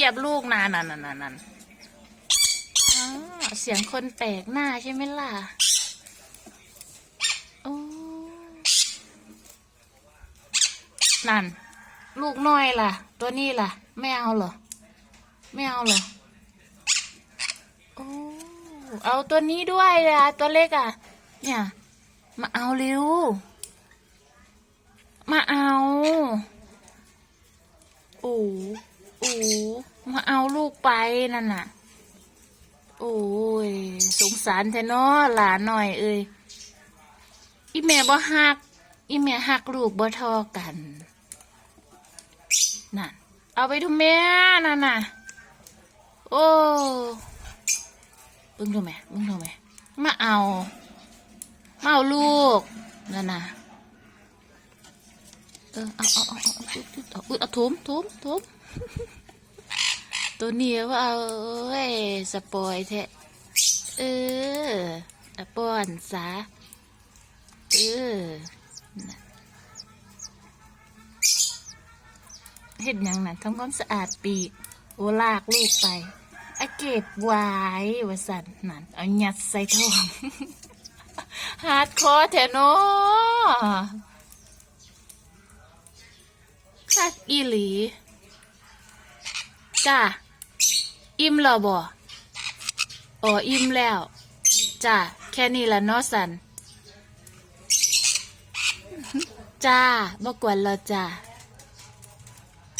ยียบลูกนานนั่นนั่นนั่นนันเสียงคนแปลกหน้าใช่ไหมล่ะโอ้นั่น ลูกน้อยล่ะ ตัวนี้ล่ะ ไม่เอาเหรอ ไม่เอาเหรอโอ้เอาตัวนี้ด้วยอะตัวเล็กอะ เนี่ย มาเอาเร็ว มาเอา โอ้ โอ้ มาเอาลูกไปนั่นน่ะ โอ้ย สงสารแท้เนาะหลานหน่อยเอ้ยอีแม่บ่หัก อีแม่หักลูกบ่ทอกันนั่นเอาไปทุแม่นั่นน่ะ โอ้บึ้งดูแม่บึ้งดูแม่มาเอามาเอาลูกนั่นน่ะเออเอาเอาเอาเอาเอาเอาทุมทุมทุม ตัวนี้ว่าเอาเอ้สปอยแท้เออป้อนซะเออเห็ดยังน่ะทำความสะอาดปีโอลากลูกไปอะเก็บไว้วสันนั่นเอายัดใส่ท้องฮาร์ดคอร์แทนาะคักอีหลี จ้า อิ่มแล้วบ่อ๋ออิ่มแล้วจ้าแค่นี้ละเนาะสัน จ้าบ่กวนแล้วจ้า